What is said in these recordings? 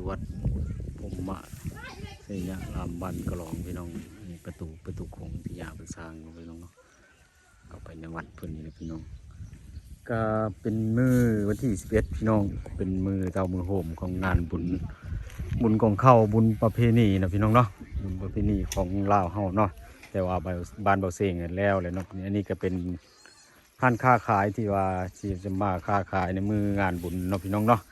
คือวัดผมมะเสียรามบันกระลองพี่น้องนี่ประตูประตูของที่ยาเป็นสร้างพี่น้องเนาะเข้าไปในวัดเพิ่นนี่พี่น้อง ก็เป็นมือวันที่11พี่น้องเป็นมือเจ้ามือโฮมของงานบุญบุญของเข้าบุญประเพณีนะพี่น้องเนาะบุญประเพณีของลาวเฮาเนาะแต่ว่าบ้านบ้านเบาเซงเนี่ยแล้วเลยเนาะอันนี้ก็เป็นท่านค้าขายที่ว่าที่จะมาค้าขายในมืองานบุญเนาะพี่น้องเนาะ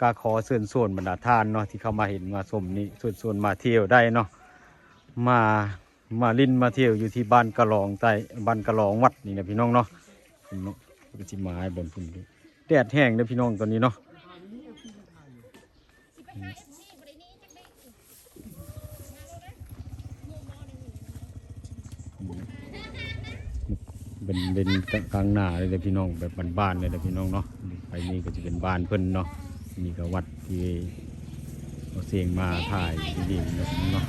ก็ขอเชิญชวนบรรดาท่านเนาะที่เข้ามาเห็นมาชมนี่เชิญชวนมาเที่ยวได้เนาะมามาลินมาเที่ยวอยู่ที่บ้านกระลองใต้บ้านกระลองวัดนี่นะพี่น้องเนาะพี่น้องก็สิมาให้บนพุ่นแดดแห้งเด้อพี่น้องตอนนี้เนาะเป็นเป็นกลางหน้าเลยเด้อพี่น้องแบบบ้านๆเลยเด้อพี่น้องเนาะไปนี่ก็จะเป็นบ้านเพิ่นเนาะ นี่ก็วัดที่เอาเสียงมาถ่ายที่นี่เนาะเนาะ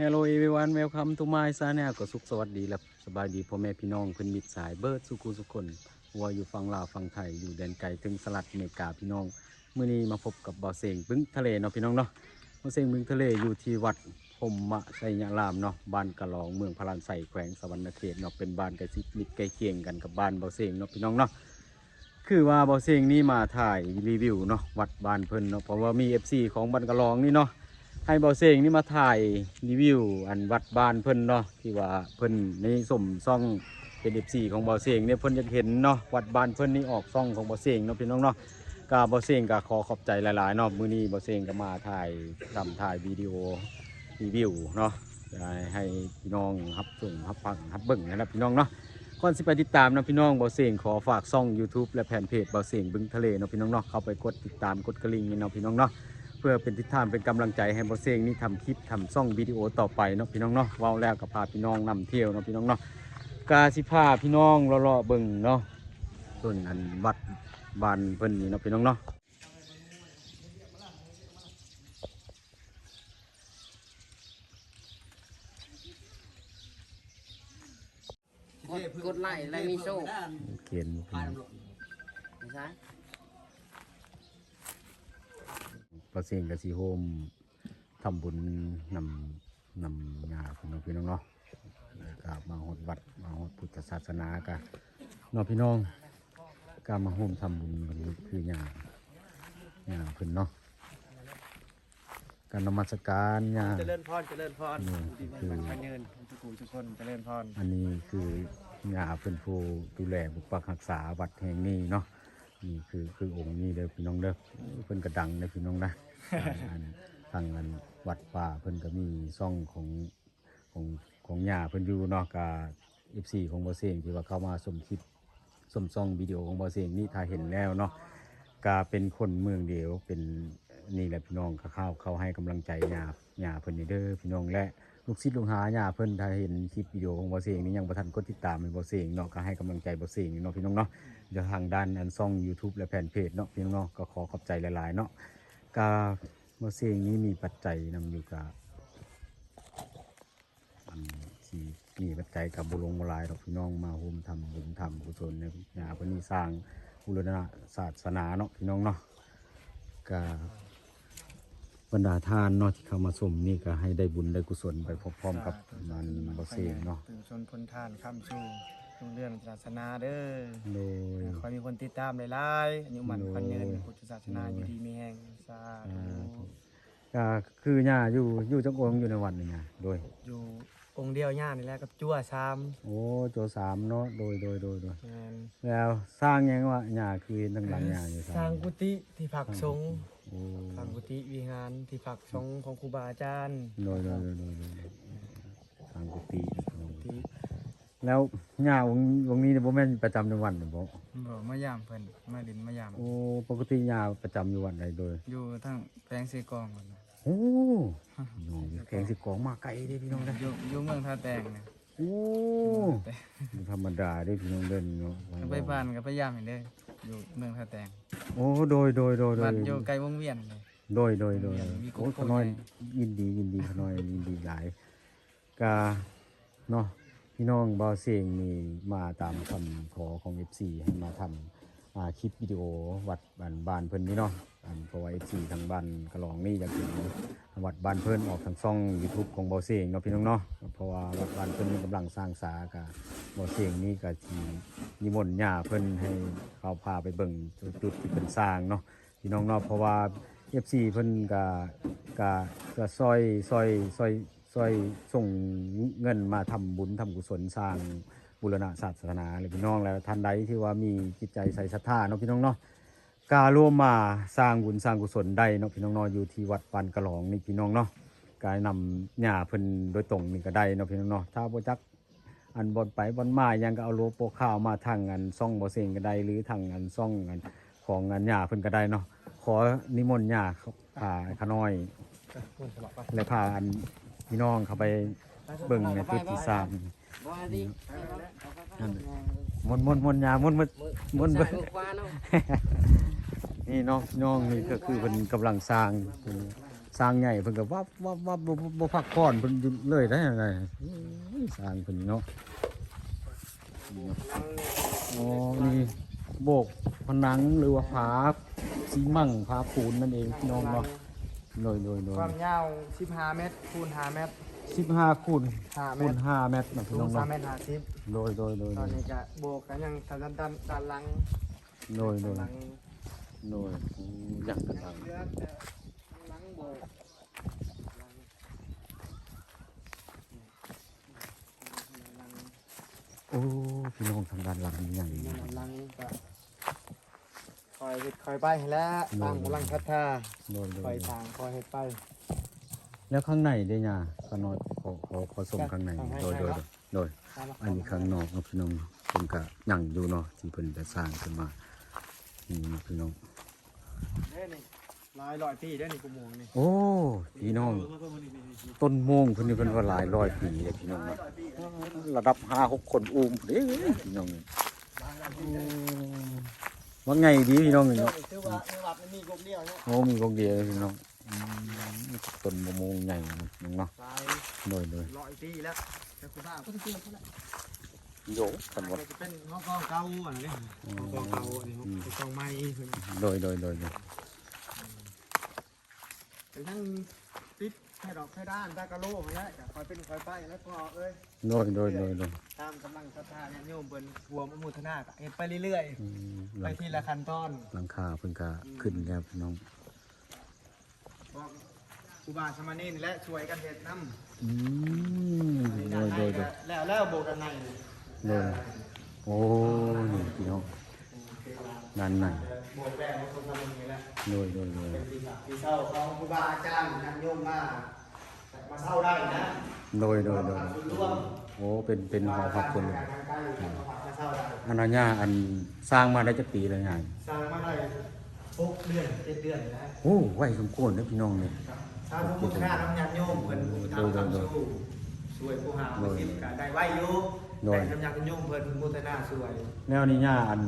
Hello everyone welcome to my channel ก็สุขสวัสดีและสบายดีพ่อแม่พี่น้องเพิ่อนมิตรสายเบิร์ดสุขุสุขคนว่าอยู่ฝั่งลาวฝั่งไทยอยู่แดนไกลถึงสลัดอเมริกาพี่น้องมื้อนี้มาพบกับบ่าวเสงบึ้งทะเลเนาะพี่น้องเนาะบ่าวเสงบึ้งทะเลอยู่ที่วัด พรหมไสยรามเนาะบ้านกะลองเมืองพารานไสแขวงสวรรณเขตเนาะเป็นบ้านใกล้ชิดมิตรใกล้เคียงกันกับบ้านเบาเซงเนาะพี่น้องเนาะคือว่าเบาเซงนี่มาถ่ายรีวิวเนาะวัดบ้านเพิ่นเนาะเพราะว่ามี FC ของบ้านกะลองนี่เนาะให้เบาเซงนี่มาถ่ายรีวิว อันวัดบ้านเพิ่นเนาะที่ว่าเพิ่นในสมซ่องเป็น FC ของเบาเซงเนี่ยเพิ่นอยากเห็นเนาะวัดบ้านเพิ่นนี่ออกซ่องของเบาเซงเนาะพี่น้องเนาะกาบอเซงก็ขอขอบใจหลายๆเนาะมื้อนี้บอเซงก็มาถ่ายทำถ่ายวิดีโอ รีวิวเนาะให้ให้พี่น้องรับชมรับฟังรับเบิ่งนะครับพี่น้องเนาะก่อนสิไปติดตามนะพี่น้องบอเซงขอฝากช่อง YouTube และแฟนเพจบอเซงบึงทะเลเนาะพี่น้องเนาะเข้าไปกดติดตามกดกระลิ่งนี่เนาะพี่น้องเนาะเพื่อเป็นทิศทางเป็นกำลังใจให้บอเซงนี่ทำคลิปทำช่องวิดีโอต่อไปเนาะพี่น้องเนาะว้าแล้วก็พาพี่น้องนำเที่ยวเนาะพี่น้องเนาะกาสิพาพี่น้องเลาะๆเบิ่งเนาะส่วนอันวัดบ้านเพิ่นนี่เนาะพี่น้องเนาะ ดกดไลค์แล้วมีโชคเขียนไม่ใช่ประเสียงกสีโฮมทำบุญนำนำญาพี่น้องพี่น้องเนาะแล้วก็มาหดวัดมาหดพุทธศาสนากะเนาะพี่น้องก็มาโฮมทำบุญกันคือญาญาเพิ่นเนาะการนมัสการญาเจริญพรเจริญพรนี่คือมันมาเยินทุกผู้ทุกคนเจริญพรอันนี้คือ ญาเพิ่นผู้ดูแลปกปักรักษาวัดแห่งนี้เนาะนี่คือคือองค์นี้เด้อพี่น้องเด้อเพิ่นกระดังเด้อพี่น้องนะอันทางอันวัดป่าเพิ่นก็มีซ่องของของของญาเพิ่นอยู่เนาะกา FC ของบ่เซงที่ว่าเข้ามาชมคลิปชมซ่องวิดีโอของบ่เซงนี่ถ้าเห็นแล้วเนาะกาเป็นคนเมืองเดียวเป็นนี่แหละพี่น้องเข้าเขาให้กำลังใจญาญาเพิ่นนี่เด้อพี่น้องและ ลูกศิษย์ลูกหาญาเพิ่นถ้าเห็นคลิปวิดีโอของบอเสียงนี่ยังบ่ทันกดติดตามให้บอเสียงเนาะก็ให้กำลังใจบอเสียงเนาะพี่น้องเนาะเดี๋ยวทางด้านอันซ่อง YouTube และแฟนเพจเนาะพี่น้องเนาะก็ขอขอบใจหลายๆเนาะก็บอเสียงนี้มีปัจจัยนำอยู่กับอันที่มีปัจจัยกับบุลงบุลายดอกพี่น้องมาร่วมทำบุญทำกุศลในญาเพิ่นนี่สร้างบุรณะศาสนาเนาะพี่น้องเนาะก็ บรรดาทานเนาะที่เข้ามาชมนี่ก็ให้ได้บุญได้กุศลไปพร้อมๆกับมันบ่เสียงเนาะตื่นชนพลทานข้ามสู่รุ่งเรื่องศาสนาเด้อโดยขอให้มีคนติดตามหลายๆอายุมันโอ้ยพันเงินพุทธศาสนาอยู่ดีมีแห่งสาธุก็คือญาอยู่อยู่จักองค์อยู่ในวันนี่ไงโดยอยู่องค์เดียวย่านี่แหละกับจั่วซ้โอ้โจสามเนาะโดยโดยโดยโดยำแม่นแล้วสร้างหยังว่าญาคือทั้งหลังญาอยู่สร้างกุฏิที่พักสงฆ์โอ้สร้างกุฏิวิหารที่พักสงฆ์ของครูบาอาจารย์โดยโดยโดยโดยโดยทางกุฏิที่แล้วญาองค์องค์นี้เนี่ยบ่แม่นประจำในวันนี่บ่บ่มายามเพิ่นมาดินมายาม โอ้ปกติญาประจำอยู่วันใดโดยอยู่ทั้งแปลงซีกองพุ่นน่ะโอ้น้องแข็งสิกองมาไกลเด้พี่น้องเด้ออยู่อยู่เมืองท่าแตงเนี่ยโอ้แต่บ่ธรรมดาเด้พี่น้องเด้อนี่เนาะ ไปบ้านก็พยายามเห็นเด้อ อยู่เมืองท่าแตงโอ้โดยโดยโดยโดบ้ายนอยู่ไกลวงเวียนเลย โดยโดยโดยมีกบโอ้ขน้อยยินดียินดีขน้อยยินดีหลายกาเนาะพี่น้องบ่าวเสียงนี่มาตามคำขอของ FC ให้มาทำอ่าคลิปวิดีโอวัดบ้านบ้านเพิ่นนี่เนาะอัน เพราะว่า FC ทางบ้านกระลองนี่อยากเห็นวัดบ้านเพิ่อนออกทางช่อง YouTube ของบาเสียงเนาะพี่น้องเนาะเพราะว่าวัดบ้านเพิ่อนกำลังสร้างศาลาเบาเสียงนี่ก็สินิมนต์ญาเพิ่อนให้เขาพาไปเบิ่งจุดที่เพิ่นสร้างเนาะพี่น้องเนาะเพราะว่า FC เพิ่นก็ก็ก็ซอยซอยซอยซอยส่งเงินมาทำบุญทำกุศลสร้างบุรณะศาสนาเลยพี่น้องแล้วท่านใดที่ว่ามีจิตใจใส่ศรัทธาเนาะพี่น้องเนาะ กล้าร่วมมาสร้างบุญสร้างกุศลได้เนาะพี่น้องเนาะอยู่ที่วัดปานกระหลองนี่พี่น้องเนาะกายนำหญ้าเพิ่นโดยตรงนี่ก็ได้เนาะพี่น้องเนาะถ้าบ่จักอันบนไปบนมายังก็เอาโลโปข้าวมาทางอันซ่องบ่เซงก็ได้หรือทางอันซ่องอันของอันหญ้าเพิ่นก็ได้เนาะขอนิมนต์หญ้าเขาพาขาน้อยคนสลับไปและพาอันพี่น้องเข้าไปเบิ่งในจุดที่สร้างบ่ดีนั่นมนต์มนต์มนต์ยามนต์มนต์มนต์ใส่เบิ่งกว่าเนาะนี่น้องน้องนี่ก็คือเพิ่นกำลังสร้างเพิ่นสร้างใหญ่เพิ่นก็วับวับวับบ่บ่บ่พักผ่อนเพิ่นอยู่เลยได้ยังไงสร้างเพิ่นเนาะอ๋อนี่โบกผนังหรือว่าผาซีมั่งผาปูนนั่นเองพี่น้องเนาะโดยโดยโดยความยาว15เมตรคูณ5เมตร15คูณ5เมคูตณร5เมตรนะพี่สูน้องงเนาะ3เมตร50โดยโดยโดยตอนนี้ก็โบกกันยังทางด้านด้านด้านหลังโดยโดยหลัง โดยอืมอย่างกระทังเรือแต่หลังโบกโอ้พี่น้องทางด้านหลังนี่อย่างนี้หลังหลังก็คอยเฮ็ดคอยไปแล้วตั้งกำลังพัฒนาโดยโดคอยยทางคอยเฮ็ดไปแล้วข้างในได้ยาขน้อยขอขอขอส่งข้างในข้างในโดยโดยครับโดยอันนี้ข้างนอกเนาะพี่น้องเพิ่นก็ยังอยู่เนาะที่เพิ่นจะสร้างขึ้นมา นี่เนาะพี่น้องเด้นี่ลายลอยพี่ได้นี่กูมองนี่โอ้พี่น้อง ต้นโมงเพิ่นนี่เพิ่นว่าหลายร้อยปีเลยพี่น้องเนาะระดับห้าหกคนอุ้มเด้พี่น้องนี่โอ้ว่าไงดีพี่น้องนี่เนาะคือว่าในวัดมันมีกบเดียวเนี่ยโอ้มีกองเดียวพี่น้องอืมต้นมะม่วงใหญ่เนาะพี่น้องเนาะลายโดยโดยลอยพี่แล้วแต่คุณภาพก็จะ โยกันว่าเป็นห้องกองเก่าอันนี้ห้องกองเก่าอันนี้ห้องกองใหม่เพิ่นโดยโดยโดยโดยเป็นทั้งติดแค่ดอกแค่ด้านตากะโลมาแล้วคอยเป็นคอยไปแล้วก็เอ้ยโดยโดยโดยโดยตามกำลังศรัทธาเนี่ยโยมเพิ่นรวมอมุทนาก็เฮ็ดไปเรื่อยอืมๆหไปลังทีละขั้นตอนหลังคาเพิ่นก็ขึ้นแล้วพี่น้องบอกครูบาสามเณรและช่วยกันเฮ็ดนำอืมโดยโดยโดยแล้วแล้วโบกด้านใน โดยโอ้นี่พี่น้องด้านในโบกแบบของคนทำนี้แหละโดยโดยโดยที่เศร้าของครูบาอาจารย์นำโยมมามาเศร้าได้นะโดยโดยโดยร่วมโอ้เป็นเป็นหอพักคนการทางใกล้มาเศร้าได้อันนั้นย่าอันสร้างมาได้จักปีแล้วย่าสร้างมาได้หกเดือนเจ็ดเดือนนะโอ้ไวสมควรเด้อพี่น้องนี่ชาวทุกมุขนาน้ำยาโยมเพิ่นทำคำสู้ช่วยผู้หาผู้สิบก็ได้ไหวอยู่ แต่น้ำยาโยมเพิ่นมุทนาช่วย แนวนี้ย่าอัน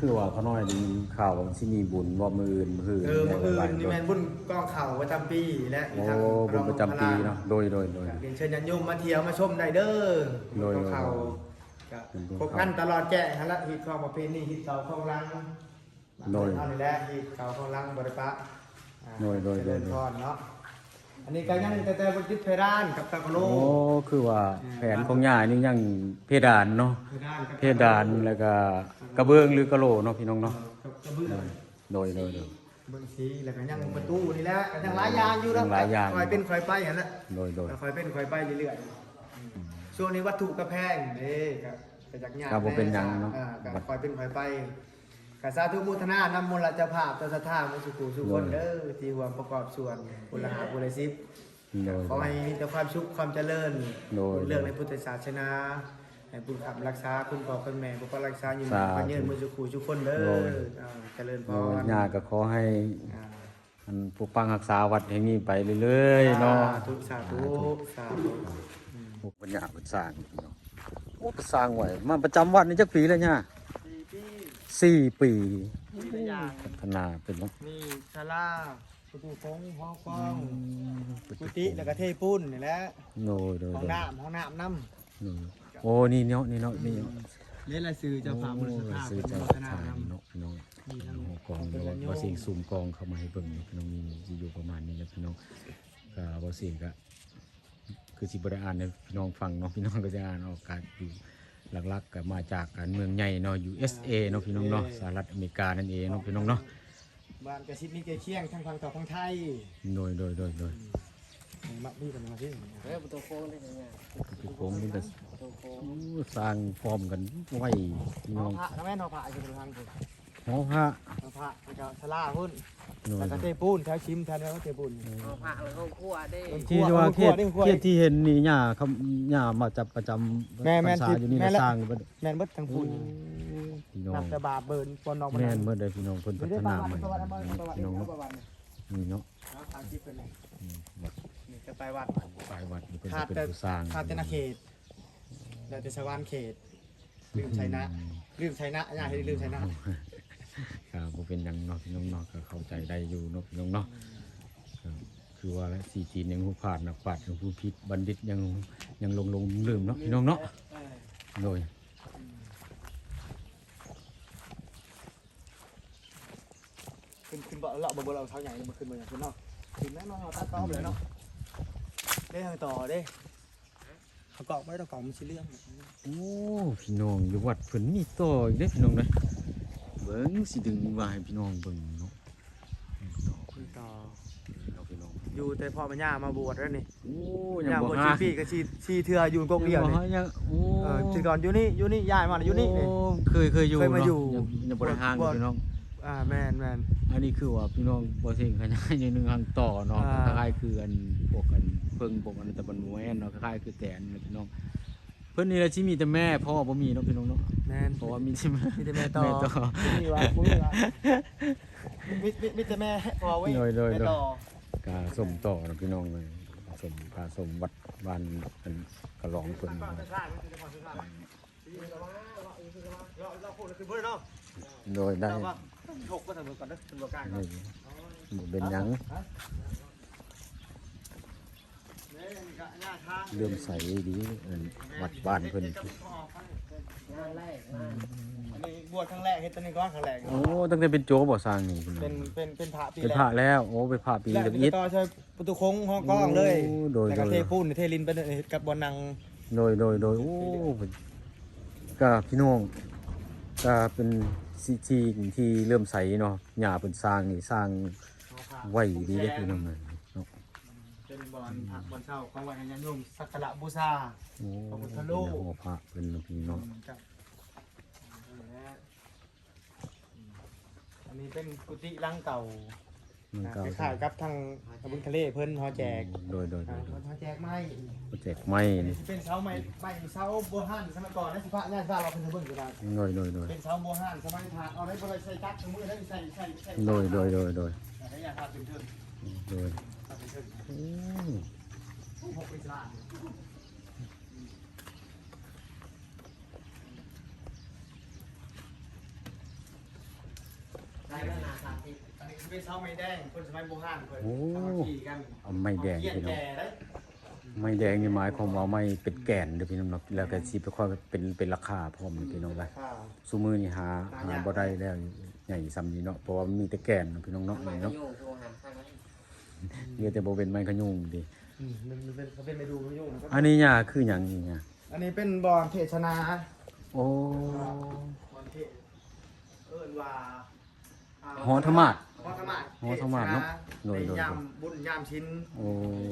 คือว่าเขาน้อยได้ยินข่าวว่าสิมีบุญว่ามืออื่นมืออื่นเออมื่อไหอื่นนี่ด้วแม่ยนบุญกองเข่าประจำปีและมีโอ้ทางบุญประจำปีเนาะโดยโดยโดยเรียนเชิญญาติโยมมาเที่ยวมาชมได้เด้อโดยกองเข่าก็เป็นบุญครบกันตลอดแจ้งฮะละฮิตของประเพณีฮิตเสาของรังโดยเอานี่แหละฮิตเสาของรังบริปะอ่าโดยโดยเจริญโดยพรเนาะ อันนี้ก็ยังแต่แต่บนติดเพดานกับตะกะโลโอ้คือว่าแผนของย่านี่ยังเพดานเนาะเพดานกับเพดานแล้วก็กระเบื้องหรือกระโหลเนาะพี่น้องเนาะกับกระเบื้องโดยโดยโดย เบื้องสีแล้วก็ยังประตูนี่แหละก็ยังหลายอย่างอยู่แล้วยังหลายอย่าง คอยเป็นคอยไปหั่นแหละโดยโดย คอยเป็นคอยไปเรื่อยๆช่วงนี้วัตถุกระแพงเด้ก็ก็จากงานครับบ่เป็นหยังเนาะอ่ก็คอยเป็นคอยไป กสาธุมุทนานำมลเจ้าภาพตัวสถามุสุขุสุคนเด้อที่ร่วมประกอบส่วนบุรหาบุรสิบโดย ขอให้มีแต่ความสุขความเจริญโดยเรื่องในพุทธศาสนาให้บุญขับรักษาคุณพ่อคุณแม่บุคคลรักษาอยู่สาธุพันเยินมือสุขุสุคนเด้โดอย อ่าเจริญพโดยรย่าก็ขอให้อ่าอันปกปักรักษาวัดแห่งนี้ไปเรื่อยๆเนาะ สาธุสาธุสาธุ พวกปัญญาเพิ่นสร้างพี่น้องโอ้สร้างไว้มาประจำวัดนี่จักปีแล้วย่าสี่ปี สี่ปีมีตัวอย่างพัฒนาเป็นเนาะมีศาลาประตูโค้งห้องกล้องกุฏิแล้วก็เทปุ้นนี่แหละโดยโดยห้องโดยน้ำห้องน้ำน้โดยโอ้นี่เนาะนี่เนาะนี่เนาะเล่นรายซื้อเจ้าภาพมูลสภาพซื้อเป็นเจ้าพัฒนาชายนำเนาะพี่น้องมีทั้ง หัวกองเนาะบ่สิซูมกองเข้ามาให้เบิ่งเนาะพี่น้องมีสิอยู่ประมาณนี้แหละพี่น้องก็บ่สิก็คือสิบ่ได้อ่านให้พี่น้องฟังเนาะพี่น้องก็จะอ่านออกอากาศอยู่ หลักๆก็มาจากการเมืองใหญ่เนาะ USA เนาะพี่น้องเนาะสหรัฐอเมริกานั่นเองเนาะพี่น้องเนาะบ้านกระชิดนี่เกเคียงทั้งทางเก่าทั้งไทยโดยโดยโดยโดยมักพี่กันมาที่เฮ้ยประตูโค้งได้ยังไงคือโค้งนี่ก็ประตูโค้งอู้สร้างพร้อมกันไว้พี่น้น้อองงพระน้องแม่น้องพระอยู่ทางผม หอพระน้องพระแล้วก็สลาพุ่นโดยแล้วก็โดเทยปูนแถวชิมแถวนั้นเทปูนเอาผ้าแล้วก็คั่วได้ที่ว่าเขตเขตที่เห็นนี่หญ้าเขาหญ้ามาจับประจำแม่แม่พรรษาอยู่นี่แม่นะละสร้างอยู่บ่แม่นเบิดทั้งปูนพี่น้องนับแต่บาปเบิร์นปอนน้องแม่นเมื่อใดพี่น้องเพิ่นพัฒนาใหม่ประวัติประวัติประวัติพี่น้องประเนาะวัตินี่เนาะทางคิดเป็นไงอืมวัดนี่จะไปวัดปลายวัดนี่เพิ่นขาจะดเป็นแต่ผู้สร้างขาดแต่นาเขตแล้วแต่ชาวบ้านเขตลืมชัยนะลืมชัยนะอย่าให้ลืมชัยนะ ครับบ่เป็นหยังเนาะพี่น้องเนาะก็เข้าใจได้อยู่เนาะพี่น้องเนาะครับคือว่าแล้วสีจีนยังผู้ผ่านนักปราชญ์ยังผู้พิษบัณฑิตยังยังลงลงลืมเนาะพี่น้องเนาะเออโดยขึ้นขึ้นบ่เราบ่บ่เราเท้าใหญ่มาขึ้นมาอย่างขึ้นเนาะขึ้นแน่นอนเราตัดต้อมเลยเนาะได้ทางต่อเด้เขาเกาะไม่ต้องเกาะมันสิเรื่องโอ้พี่น้องอยู่วัดเพิ่นมีต่ออีกเด้อพี่น้องเด้อ เบิ่งสิดึงมาให้พี่น้องเบิ่งเนาะต่อขึ้นต่อเนาะพี่น้องอยู่แต่พ่อมันย่ามาบวชแล้วนี่โอ้ย่ายังบบ่วชหาชีปีก็ชีชีเทืออยู่กกเดียวยังนี่บ่หายังโอ้เออทีก่อนอยู่นี่อยู่นี่ย้ายมาอยู่นี่นี่โอ้เคยเคยอยู่เคยมาอยู่ เนาะยังยังบ่ได้ห่างบ่พี่น้อง อ่าแม่นแม่น อันนี้คือว่าพี่น้องบ่เสิงขยายอย่างหนึงห่างต่อเนาะอ่า คล้ายๆคืออันพวกอันเพิ่งพวกอันตะบันมวยเนาะคล้ายๆคือแต่อันนี้พี่น้อง เพิ่นนี่ละสิมีแต่แม่พ่อบ่มีเนาะพี่น้องเนาะแม่นเพราะว่ามีแต่แม่มีแต่แม่ต่อ แม่ต่อ มีวะมีวะมีมีมีแต่แม่พอไว้โดยโดย แม่โดยต่อกาสมต่อนะพี่น้องเลยสมกาสมวัดบ้านเป็นกระหลองเพิ่นเราพูดคือเพื่อนเนาะโดยได้เราว่าถกก็ทำมือก่อนนะเป็นตัวกลางไม่บ่เป็นหยัง เรื่องใสดีวัดบ้านเพิ่นอันนี้บวชครั้งแรกเฮ็ดตัวนี้ก้อนครั้งแรกโอ้ตั้งแต่เป็นโจบ่สร้างนี่พี่นเป็นเป็นเป็นพระปีเป็นแรพระกแล้วโอ้เป็นพระปีแล้วเดนี่อิดต่อใช้ประตูโค้งห้องกล้องเลยโอ้โดย แล้วก็เทปูนเทลินไปกับบอลนังโดยโดยโดยโอ้ก็พี่น้องก็เป็นสิ่งที่ที่เริ่มใสเนาะหญ้าเพิ่นสร้างนี่สร้างไว้ดีเด้อพี่น้องเนาะ เป็นบอลผักบอลเช่าของวันยันยมสักการะบูชา โอ้พระพุทธรูปหัวพระเป็นพี่น้องครับอันนี้เป็นกุฏิลังเก่ามันก็คล้ายๆกับทางทะบึงทะเลเพิ่นฮอแจกโดยโดยโดอ่ายโดยฮอแจกไม้โปรเจกต์ไม่นี่เป็นเสาไม้ไม้เสาโบราณสมัยก่อนนะสิพระญาติพระเราเพิ่นเบิ่งก็ได้โดยโดยโดยเป็นเสาโบราณสมัยพระเอาได้บ่ได้ใส่จักรมือได้ใส่ใส่ใส่โดยโดยโดยโดยให้ญาติพระเป็นเทิงโดย พระเป็นเทิงอืมหกเป็นสลาดได้แล้วนะสามสิบอันนี้เป็นเสาไม้แดงคนสมัยโบราณเพิ่นเอามาขี่กันเอาไม้แดงเขียนพี่น้องแก่ได้ไม้แดงนี่หมายความว่าไม้เป็นแก่นเด้อพี่น้องเนาะแล้วก็สิไปค่อยเป็นเป็นราคาพร้อมนี่พี่น้องไปค่ะซุมือนี่หาหาบ่ได้แล้วใหญ่ซ้ำนี้เนาะเพราะว่ามันมีแต่แก่นเนาะพี่น้องเนาะทำไมนี่ไม่เนาะยุ่งโทรหาใครไหม เหลือแต่บ่เป็นไม้ขยุงดิอืมมันเป็นเขาเป็นไปดูไม่ยุ่งนะครับอันนี้หญ้าคือหยังนี่หญ้าอันนี้เป็นบอลเทศนาโอ้บอลเทศเอิ้นว่าาหอธรรมาส หอธรรมาสหอธรรมาสเนาะโดโดยยโดย ยามบุญยามชิ้นโอ้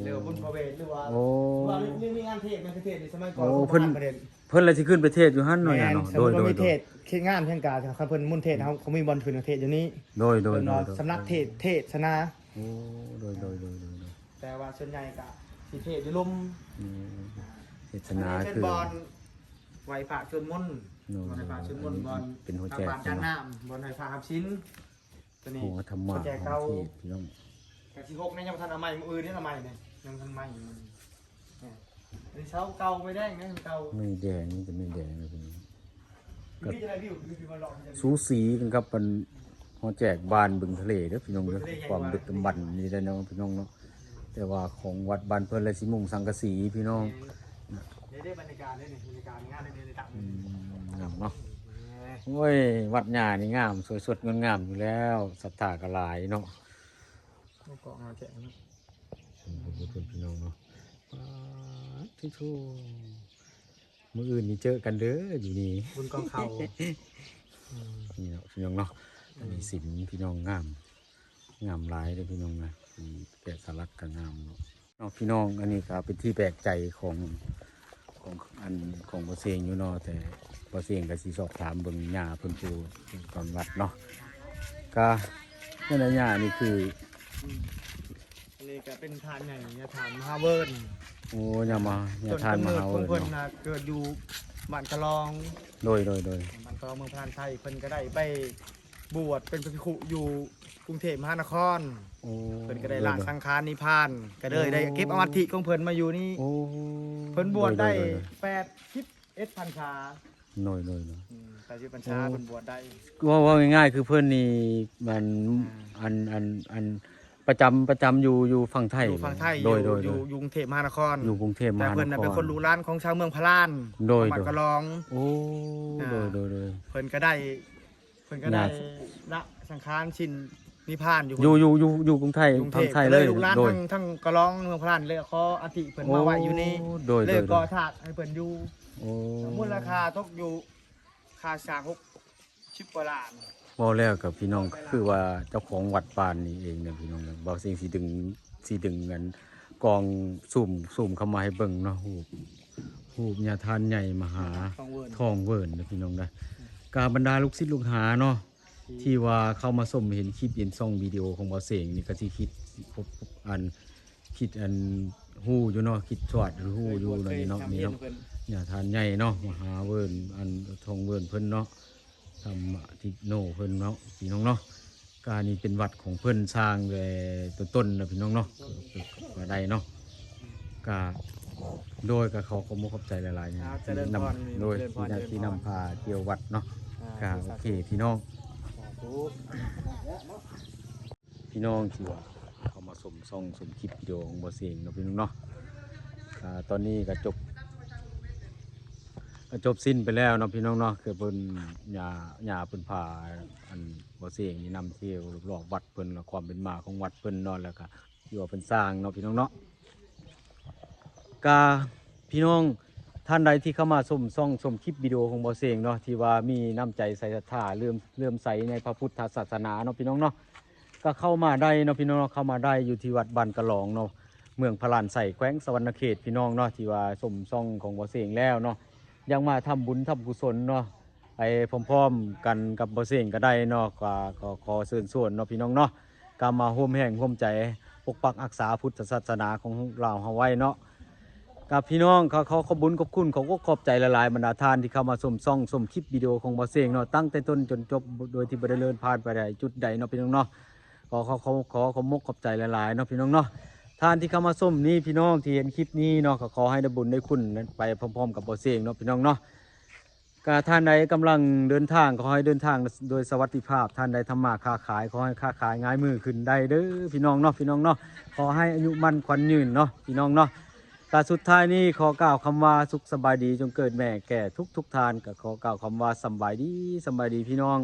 เรือว่าบุญพระเวทหรือว่าโอ้หรือว่าเรื่องมีงานเทศงานเทศในสมัยก่อนโอ้เขาเพิ่นประเด็น เพิ่นเลยสิขึ้นไปเทศอยู่หั่นแมเนาะหญ้านเนาะสมโดมยติโดว่ายมีโดเทยศคิดงานเทศกาเขาเพิ่นมุ่นเทศเขาเขามีบอลคืนเทศอยู่นี้โดยโดยเป็นโดว่ายโดยสำนักเทศเทศนา โอ้โดยโดยโดยโดยโดยแต่ว่าส่วนใหญ่ก็สิเทศอยู่ลมอืมเทศอันนานี้เป็นคือบอลไหวพระชวนมนต์โดยบอลไหวพระชวนมนต์บอลเป็นหัวทางแจกปานจานน้ำบอลไหวพระหับชิ้น ตัวนี้หัวธรรมะหัวแจกขอเก่างเทศพี่น้องกะสิหกเนี่ยยังบ่ทันเอาใหม่มืออื่นนี่เอาใหม่เนี่ยยังทันใหม่อยู่เนี่ยอันนี้เช้าเก่าไม่ได้นะเก่าไม่แดงนี่จะไม่แดงเลยพี่น้อง พี่จะได้วิวพี่พี่มาลองจะสูสีกันครับมัน หัวแจกบานบึงทะเลเด้อพี่น้องเด้อความดึกดำบรรพ์นี่ได้อเนาะพี่น้องเนาะแต่ว่าของวัดบ้านเพิ่นเลยสิมุ่งสังกะสีพี่น้องได้ได้บรรยากาศได้เนี่ยบรรยากาศงานได้ในต่างอืมโดน้องเนาะโอ้ยวัดหญ้านี่งาม สวยสดงดงามอยู่แล้วศรัทธาก็หลายเนาะเอาเกาะมาแจกนะเพื่อนพี่น้องเนาะป๊าดที่ทูมื้ออื่นนี่เจอกันเด้ออยู่นี่บุญกองเขานี่เนาะพี่น้องเนาะ อันนี้สินพี่น้องงาม งามหลายเลยพี่น้องนะอืมแกะสลักก็งามเนาะเนาะพี่น้องอันนี้ก็เป็นที่แปลกใจของของอันของบ่เสียงอยู่เนาะแต่บ่เสียงก็สิสอบถามเบิ่งหญ้าเพิ่นปูตอนวัดเนาะก็นั่นน่ะหญ้านี่คืออันนี้ก็เป็นทานใหญ่เนี่ยทานมหาเวิร์นโอ้ยามาหญ้าส่วนทานกำมเนิดหาขเวิองร์นเพิ่นเนาะนะเกิดอยู่บ้านกะลอง โดยโดยโดยบ้านกะลองเมืองพรานไทยเพิ่นก็ได้ไป บวชเป็นพระภิกขุอยู่กรุงเทพมหานครโอ้เพิ่นก็ได้ละสังขารนิพพาน ก็เลยได้เก็บอมธิของเพิ่นมาอยู่นี่โอ้เพิ่นบวชได้โยแปดคิดเอ็ดพันชาโดยโดยโดยอืมแปดสิบพันชาโอ้เพิ่นบวชได้ ว่าว่าง่ายๆคือเพื่อนนี่มันอ่าอันอันอันประจำประจำอยู่อยู่ฝั่งไทยอยู่ฝั่งไทยอโดยู่ยโดยอโดยู่ยอยู่กรุงเทพมหานคร อยู่กรุงเทพมแต่หานเพิ่นน่ะคเป็นรคนรู้ร้านของชาวเมืองพะลานโดยบ้านโดย กะลอง โอ้อ่า โดยโดยโดย เพิ่นก็ได้เพิ่นก็ได้น่า ละสังขารชินนิพพานอยู่อยู่อยู่อยู่อยู่กรุงไทยกรุงเทฝั่งพไทยก็เลเลยยลูกหลานโดย ทั้งทั้งกะลองเมืองพะลานเลยขออธิเพิ่นมาไว้อยู่นี่โโดยเลโดยยโดก่อยถาดให้เพิ่นอยู่โอ้มูลค่าตกอยู่ค่าสร้างหกชิบกว่าล้าน บ่แล้วกับพี่น้องก็คือว่าเจ้าของวัดปานนี่เองเนี่ยพี่น้องนะบ่สิ่งสิดึงสิดึงเงินกองสุ่มสุ่มเข้ามาให้เบิ่งเนาะฮูบฮูบญาทานใหญ่มหา ของเวิร์น ทองเวิร์นนะพี่น้องนะ กาบรรดาลูกศิษย์ลูกหาเนาะที่ว่าเข้ามาชมเห็นคลิปเห็นซ่องวิดีโอของบอเสงนี่ก็ที่คิดพบอันคิดอันฮู้อยู่เนาะคิดสวัสดหรือฮู้อยู่เนาะนี่เนาะนี่เนาะอย่าทานใหญ่เนาะมหาเวิร์นอันทองเวิร์นเพิ่นเนาะทำทิโนเพิ่นเนาะพี่น้องเนาะกานี่เป็นวัดของเพิ่นสร้างเลยต้นต้นๆนะพี่น้องเนาะก็ได้เนาะกาโดยกับเขาขอมขอบใจหลายๆเนี่ยครับเจริญพรโดยเจริญพรที่นาเจริญพรที่นำพาเที่ยววัดเนาะอ่า ก็โอเคพี่น้องสาธุพี่น้องที่ว่าเขามาสมซ่องสมคลิปวิดีโอของบอเสียงเนาะพี่น้องเนาะอ่าตอนนี้ก็จบก็จบสิ้นไปแล้วเนาะพี่น้องเนาะคือเพิ่นหญ้าหญ้าเพิ่นพาอันบอเสียงนี่นำเที่ยวรอบๆวัดเพิ่นแล้วความเป็นมาของวัดเพิ่นเนาะแล้วก็ที่ว่าเพิ่นสร้างเนาะพี่น้องเนาะกาพี่น้อง ท่านใดที่เข้ามาชมซ่องชมคลิปวิดีโอของบอเสียงเนาะที่ว่ามีน้ำใจใส่ศรัทธาเลื่อมเลื่อมใสในพระพุทธศาสนาเนาะพี่น้องเนาะก็เข้ามาได้เนาะพี่น้องเนาะเข้ามาได้อยู่ที่วัดบ้านกระหลองเนาะเมืองพลานใส่แขวงสวรรณเขตพี่น้องเนาะที่ว่าสมซ่องของบ่เสงแล้วเนาะยังมาทำบุญทำกุศลเนาะไปพร้อมๆกันกับบ่เสงก็ได้เนาะก็ก็ขอเชิญชวนเนาะพี่น้องเนาะก็มาร่วมแห่งร่วมใจปกปักรักษาพุทธศาสนาของเราเฮาไว้เนาะ กับพี่น้องเขาเขาขอบุญขอบคุณเขาก็ขอบใจหลายบรรดาทานที่เข้ามาชมซ่องชมคลิปวิดีโอของบ่เสงเนาะตั้งแต่ต้นจนจบโดยที่บ่ได้เลินผ่านไปได้จุดใดเนาะพี่น้องเนาะขอขอขอขอขอมกขอบใจหลายเนาะพี่น้องเนาะท่านที่เข้ามาส้มนี่พี่น้องที่เห็นคลิปนี้เนาะขอให้ได้บุญได้คุณไปพร้อมๆกับบอเซงเนาะพี่น้องเนาะกาท่านใดกำลังเดินทางขอให้เดินทางโดยสวัสดิภาพ ท่านใดทำมาค้าขายขอให้ค้าขายง่ายมือขึ้นได้เด้อพี่น้องเนาะพี่น้องเนาะขอให้อายุมั่นขวัญยืนเนาะพี่น้องเนาะ ต่สุดท้ายนี้ขอกล่าวคำว่าสุขสบายดีจงเกิดแม่แก่ทุกทุกทานก็ขอกล่าวคำว่าสบายดีสบายดีพี่น้อง